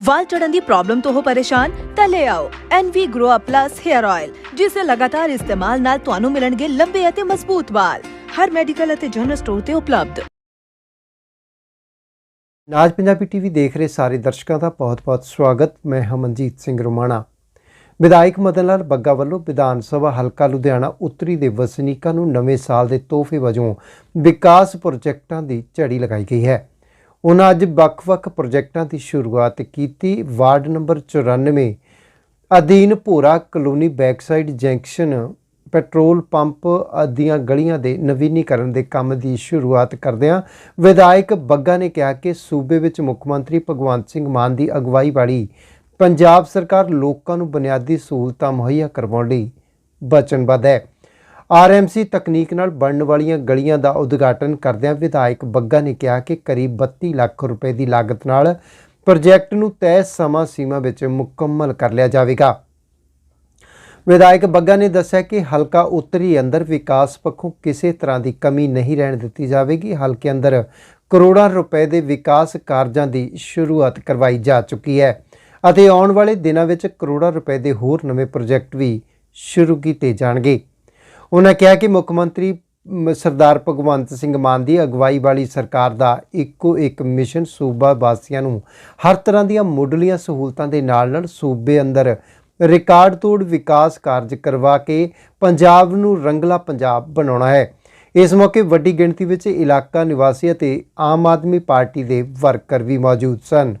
ਵਾਲ ਝੜਨ ਦੀ problem ਤੋਂ ਹੋ ਪਰੇਸ਼ਾਨ, ਤਾਂ ਲੈ ਆਓ NV Grow Up Plus Hair Oil ਜਿਸ ਦੇ ਲਗਾਤਾਰ ਇਸਤੇਮਾਲ ਨਾਲ ਤੁਹਾਨੂੰ ਮਿਲਣਗੇ ਲੰਬੇ ਅਤੇ ਮਜ਼ਬੂਤ ਵਾਲ। ਹਰ ਮੈਡੀਕਲ ਅਤੇ ਜਨਰਲ ਸਟੋਰ ਤੇ ਉਪਲਬਧ। ਨਾਜ ਪੰਜਾਬੀ ਟੀਵੀ ਦੇਖ ਰਹੇ ਸਾਰੇ ਦਰਸ਼ਕਾਂ ਦਾ ਬਹੁਤ-ਬਹੁਤ ਸਵਾਗਤ। ਮੈਂ ਹਮਨਜੀਤ ਸਿੰਘ ਰੋਮਾਣਾ। ਵਿਧਾਇਕ ਮਦਨ ਲਾਲ ਬੱਗਾ ਵੱਲੋਂ ਵਿਧਾਨ ਸਭਾ ਹਲਕਾ ਲੁਧਿਆਣਾ ਉੱਤਰੀ ਦੇ ਵਸਨੀਕਾਂ ਨੂੰ ਨਵੇਂ ਸਾਲ ਦੇ ਤੋਹਫੇ ਵਜੋਂ ਵਿਕਾਸ ਪ੍ਰੋਜੈਕਟਾਂ ਦੀ ਝੜੀ ਲਗਾਈ ਗਈ ਹੈ। ਉਹਨਾਂ ਅੱਜ ਵੱਖ-ਵੱਖ ਪ੍ਰੋਜੈਕਟਾਂ ਦੀ ਸ਼ੁਰੂਆਤ ਕੀਤੀ। ਵਾਰਡ ਨੰਬਰ 94 ਅਧੀਨ Bhora colony backside junction, petrol pump ਆਦੀਆਂ ਗਲੀਆਂ ਦੇ ਨਵੀਨੀਕਰਨ ਦੇ ਕੰਮ ਦੀ ਸ਼ੁਰੂਆਤ ਕਰਦਿਆਂ ਵਿਧਾਇਕ ਬੱਗਾ ਨੇ ਕਿਹਾ ਕਿ ਸੂਬੇ ਵਿੱਚ ਮੁੱਖ ਮੰਤਰੀ ਭਗਵੰਤ ਸਿੰਘ ਮਾਨ ਦੀ ਅਗਵਾਈ ਵਾਲੀ ਪੰਜਾਬ ਸਰਕਾਰ ਲੋਕਾਂ ਨੂੰ ਬੁਨਿਆਦੀ ਸਹੂਲਤਾਂ ਮੁਹੱਈਆ ਕਰਵਾਉਣ ਲਈ ਵਚਨਬੱਧ ਹੈ। ਆਰਐਮਸੀ ਤਕਨੀਕ ਨਾਲ ਬਣਨ ਵਾਲੀਆਂ ਗਲੀਆਂ ਦਾ ਉਦਘਾਟਨ ਕਰਦਿਆਂ ਵਿਧਾਇਕ ਬੱਗਾ ਨੇ ਕਿਹਾ ਕਿ ਕਰੀਬ 32 ਲੱਖ ਰੁਪਏ ਦੀ ਲਾਗਤ ਨਾਲ ਪ੍ਰੋਜੈਕਟ ਨੂੰ ਤੈਅ ਸਮਾਂ ਸੀਮਾ ਵਿੱਚ ਮੁਕੰਮਲ ਕਰ ਲਿਆ ਜਾਵੇਗਾ। ਵਿਧਾਇਕ ਬੱਗਾ ਨੇ ਦੱਸਿਆ ਕਿ ਹਲਕਾ ਉੱਤਰੀ ਅੰਦਰ ਵਿਕਾਸ ਪੱਖੋਂ ਕਿਸੇ ਤਰ੍ਹਾਂ ਦੀ ਕਮੀ ਨਹੀਂ ਰਹਿਣ ਦਿੱਤੀ ਜਾਵੇਗੀ। ਹਲਕੇ ਅੰਦਰ ਕਰੋੜਾਂ ਰੁਪਏ ਦੇ ਵਿਕਾਸ ਕਾਰਜਾਂ ਦੀ ਸ਼ੁਰੂਆਤ ਕਰਵਾਈ ਜਾ ਚੁੱਕੀ ਹੈ ਅਤੇ ਆਉਣ ਵਾਲੇ ਦਿਨਾਂ ਵਿੱਚ ਕਰੋੜਾਂ ਰੁਪਏ ਦੇ ਹੋਰ ਨਵੇਂ ਪ੍ਰੋਜੈਕਟ ਵੀ ਸ਼ੁਰੂ ਕੀਤੇ ਜਾਣਗੇ। ਉਹਨਾਂ ਕਿਹਾ ਕਿ ਮੁੱਖ ਮੰਤਰੀ ਸਰਦਾਰ ਭਗਵੰਤ ਸਿੰਘ ਮਾਨ ਦੀ ਅਗਵਾਈ ਵਾਲੀ ਸਰਕਾਰ ਦਾ ਇੱਕੋ ਇੱਕ ਮਿਸ਼ਨ ਸੂਬਾ ਵਾਸੀਆਂ ਨੂੰ ਹਰ ਤਰ੍ਹਾਂ ਦੀਆਂ ਮੁੱਢਲੀਆਂ ਸਹੂਲਤਾਂ ਦੇ ਨਾਲ ਨਾਲ ਸੂਬੇ ਅੰਦਰ ਰਿਕਾਰਡ ਤੋੜ ਵਿਕਾਸ ਕਾਰਜ ਕਰਵਾ ਕੇ ਪੰਜਾਬ ਨੂੰ ਰੰਗਲਾ ਪੰਜਾਬ ਬਣਾਉਣਾ ਹੈ। ਇਸ ਮੌਕੇ ਵੱਡੀ ਗਿਣਤੀ ਵਿੱਚ ਇਲਾਕਾ ਨਿਵਾਸੀ ਅਤੇ ਆਮ ਆਦਮੀ ਪਾਰਟੀ ਦੇ ਵਰਕਰ ਵੀ ਮੌਜੂਦ ਸਨ।